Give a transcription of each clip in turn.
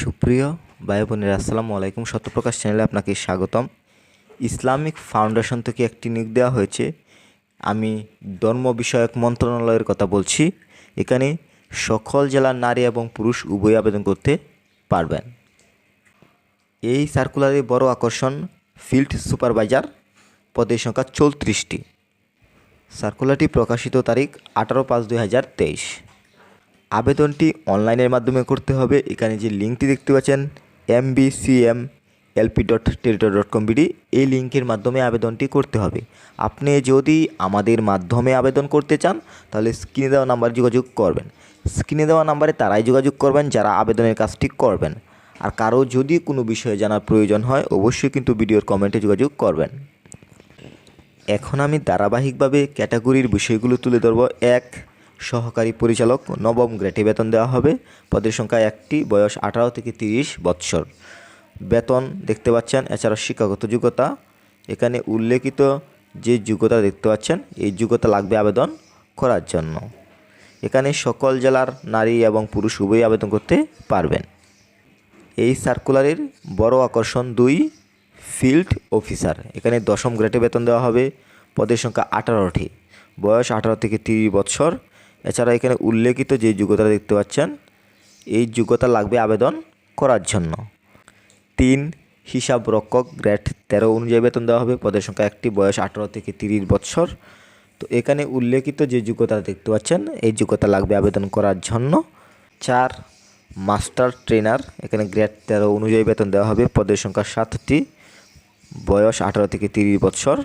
সুপ্রিয় ভাই বোনেরা, আসসালামু আলাইকুম। সত্যপ্রকাশ চ্যানেলে আপনাকে স্বাগতম। ইসলামিক ফাউন্ডেশন থেকে একটি নিক দেওয়া হয়েছে। আমি ধর্ম বিষয়ক মন্ত্রণালয়ের কথা বলছি। এখানে সকল জেলার নারী এবং পুরুষ উভয় আবেদন করতে পারবেন। এই সার্কুলারের বড় আকর্ষণ ফিল্ড সুপারভাইজার পদের সংখ্যা চৌত্রিশটি। সার্কুলারটি প্রকাশিত তারিখ আঠারো পাঁচ দুই হাজার তেইশ। আবেদনটি অনলাইনের মাধ্যমে করতে হবে। এখানে যে লিঙ্কটি দেখতে পাচ্ছেন, M B C M L P dot Teletalk dot com B D, এই লিঙ্কের মাধ্যমে আবেদনটি করতে হবে। আপনি যদি আমাদের মাধ্যমে আবেদন করতে চান, তাহলে স্ক্রিনে দেওয়া নাম্বার যোগাযোগ করবেন। স্ক্রিনে দেওয়া নাম্বারে তারাই যোগাযোগ করবেন যারা আবেদনের কাজটি করবেন। আর কারও যদি কোনো বিষয়ে জানার প্রয়োজন হয়, অবশ্যই কিন্তু ভিডিওর কমেন্টে যোগাযোগ করবেন। এখন আমি ধারাবাহিকভাবে ক্যাটাগরির বিষয়গুলো তুলে ধরব। এক সহকারী পরিচালক নবম গ্রেডে বেতন দেওয়া হবে। পদের সংখ্যা একটি, বয়স আঠারো থেকে তিরিশ বৎসর। বেতন দেখতে পাচ্ছেন এছাড়া শিক্ষাগত যোগ্যতা। এখানে উল্লেখিত যে যোগ্যতা দেখতে পাচ্ছেন, এই যোগ্যতা লাগবে আবেদন করার জন্য। এখানে সকল জেলার নারী এবং পুরুষ উভয়ই আবেদন করতে পারবেন। এই সার্কুলারের বড় আকর্ষণ দুই, ফিল্ড অফিসার। এখানে দশম গ্রেডে বেতন দেওয়া হবে। পদের সংখ্যা আঠারোটি, বয়স আঠারো থেকে তিরিশ বছর এছাড়া এখানে উল্লেখিত যে যোগ্যতা দেখতে পাচ্ছেন, এই যোগ্যতা লাগবে আবেদন করার জন্য। তিন, হিসাব রক্ষক গ্রেড তেরো অনুযায়ী বেতন দেওয়া হবে। পদের সংখ্যা একটি, বয়স আঠারো থেকে তিরিশ বছর। তো এখানে উল্লেখিত যে যোগ্যতা দেখতে পাচ্ছেন, এই যোগ্যতা লাগবে আবেদন করার জন্য। চার, মাস্টার ট্রেনার, এখানে গ্রেড তেরো অনুযায়ী বেতন দেওয়া হবে। পদের সংখ্যা সাতটি, বয়স আঠারো থেকে তিরিশ বছর।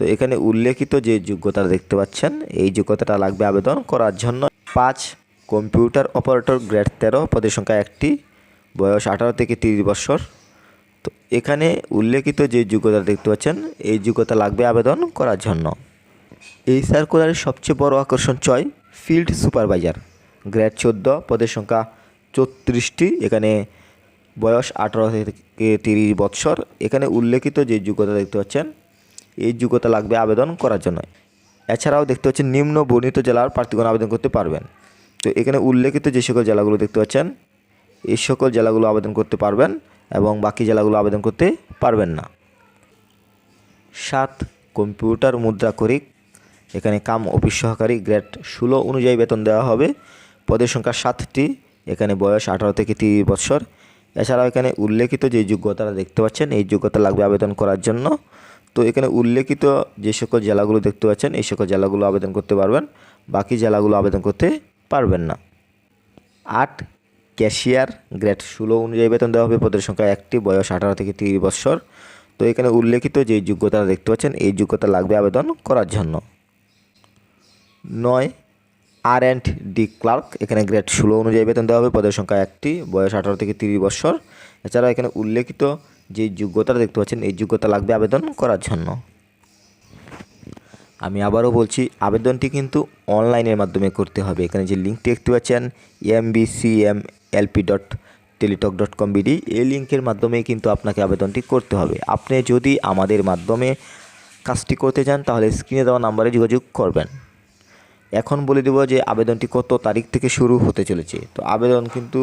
তো এখানে উল্লেখিত যে যোগ্যতা দেখতে পাচ্ছেন, এই যোগ্যতাটা লাগবে আবেদন করার জন্য পাঁচ কম্পিউটার অপারেটর গ্রেড তেরো, পদের সংখ্যা একটি, বয়স আঠারো থেকে তিরিশ বছর। তো এখানে উল্লেখিত যে যোগ্যতা দেখতে পাচ্ছেন, এই যোগ্যতা লাগবে আবেদন করার জন্য। এই সার্কুলারের সবচেয়ে বড় আকর্ষণ ছয় ফিল্ড সুপারভাইজার গ্রেড চোদ্দ, পদের সংখ্যা চৌত্রিশটি, এখানে বয়স আঠারো থেকে তিরিশ বৎসর এখানে উল্লেখিত যে যোগ্যতা দেখতে পাচ্ছেন এই যোগ্যতা লাগবে আবেদন করার জন্য এছাড়াও দেখতে পাচ্ছেন নিম্ন বর্ণিত জেলার প্রার্থীগণ আবেদন করতে পারবেন। তো এখানে উল্লেখিত যে সকল জেলাগুলো দেখতে পাচ্ছেন, এই সকল জেলাগুলো আবেদন করতে পারবেন এবং বাকি জেলাগুলো আবেদন করতে পারবেন না। সাত, কম্পিউটার মুদ্রা করিক। এখানে কাম অফিস সহকারী গ্রেড ষোলো অনুযায়ী বেতন দেওয়া হবে। পদের সংখ্যা সাতটি, এখানে বয়স আঠারো থেকে তিরিশ বছর এছাড়াও এখানে উল্লেখিত যে যোগ্যতাটা দেখতে পাচ্ছেন, এই যোগ্যতা লাগবে আবেদন করার জন্য। তো এখানে উল্লেখিত যে সকল জেলাগুলো দেখতে পাচ্ছেন, এই সকল জেলাগুলো আবেদন করতে পারবেন, বাকি জেলাগুলো আবেদন করতে পারবেন না। আট, ক্যাশিয়ার গ্রেড ষোলো অনুযায়ী বেতন দেওয়া হবে, পদের সংখ্যা একটি, বয়স আঠারো থেকে তিরিশ বছর তো এখানে উল্লেখিত যে যোগ্যতা দেখতে পাচ্ছেন, এই যোগ্যতা লাগবে আবেদন করার জন্য। নয়, আর অ্যান্ড ডি ক্লার্ক, এখানে গ্রেড ষোলো অনুযায়ী বেতন দেওয়া হবে, পদের সংখ্যা একটি, বয়স আঠারো থেকে তিরিশ বছর এছাড়া এখানে উল্লেখিত যে যোগ্যতা দেখতে পাচ্ছেন, এই যোগ্যতা লাগবে আবেদন করার জন্য। আমি আবারও বলছি, আবেদনটি কিন্তু অনলাইনের মাধ্যমে করতে হবে। এখানে যে লিঙ্কটি দেখতে পাচ্ছেন M B C M L P dot Teletalk dot com B D এই লিঙ্কের মাধ্যমে কিন্তু আপনাকে আবেদনটি করতে হবে। আপনি যদি আমাদের মাধ্যমে কাজটি করতে চান, তাহলে স্ক্রিনে দেওয়া নাম্বারে যোগাযোগ করবেন। এখন বলে দেবো যে আবেদনটি কত তারিখ থেকে শুরু হতে চলেছে। তো আবেদন কিন্তু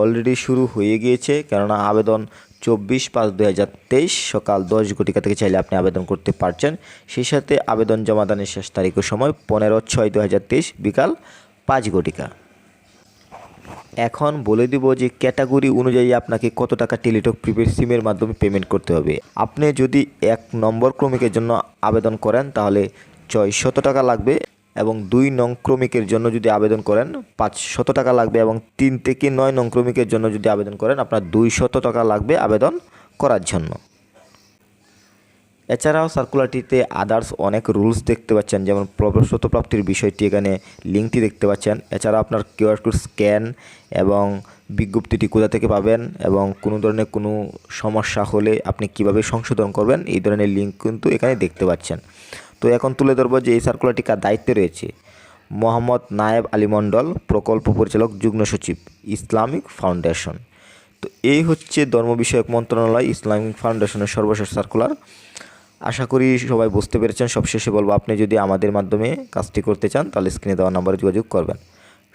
অলরেডি শুরু হয়ে গিয়েছে, কেননা আবেদন চব্বিশ পাঁচ দু হাজার তেইশ সকাল দশ ঘটিকা থেকে চাইলে আপনি আবেদন করতে পারছেন। সেই সাথে আবেদন জমাদানের শেষ তারিখ ও সময় পনেরো ছয় দু হাজার তেইশ বিকাল পাঁচ ঘটিকা। এখন বলে দিব যে ক্যাটাগরি অনুযায়ী আপনাকে কত টাকা টেলিটক প্রিপেড সিমের মাধ্যমে পেমেন্ট করতে হবে। আপনি যদি এক নম্বর ক্রমিকের জন্য আবেদন করেন তাহলে ছয়শত টাকা লাগবে। এবং দুই নং ক্রমিকের জন্য যদি আবেদন করেন, পাঁচশত টাকা লাগবে এবং তিন থেকে নয় নং ক্রমিকের জন্য যদি আবেদন করেন, আপনার দুইশত টাকা লাগবে আবেদন করার জন্য। এছাড়াও সার্কুলারটিতে আদার্স অনেক রুলস দেখতে পাচ্ছেন, যেমন প্রবেশত প্রাপ্তির বিষয়টি এখানে লিঙ্কটি দেখতে পাচ্ছেন। এছাড়া আপনার কিউআর কোড স্ক্যান এবং বিজ্ঞপ্তিটি কোথা থেকে পাবেন এবং কোনো ধরনের কোনো সমস্যা হলে আপনি কীভাবে সংশোধন করবেন, এই ধরনের লিঙ্ক কিন্তু এখানে দেখতে পাচ্ছেন। তো এখন তুলে ধরবো যে এই সার্কুলারটি কার দায়িত্বে রয়েছে মোহাম্মদ নায়েব আলী মণ্ডল, প্রকল্প পরিচালক, যুগ্ম সচিব, ইসলামিক ফাউন্ডেশন। তো এই হচ্ছে ধর্ম বিষয়ক মন্ত্রণালয়, ইসলামিক ফাউন্ডেশনের সর্বশেষ সার্কুলার আশা করি সবাই বুঝতে পেরেছেন। সবশেষে বলব, আপনি যদি আমাদের মাধ্যমে কাজটি করতে চান, তাহলে স্ক্রিনে দেওয়া নাম্বারে যোগাযোগ করবেন।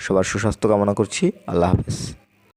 সবার সুস্বাস্থ্য কামনা করছি। আল্লাহ হাফেজ।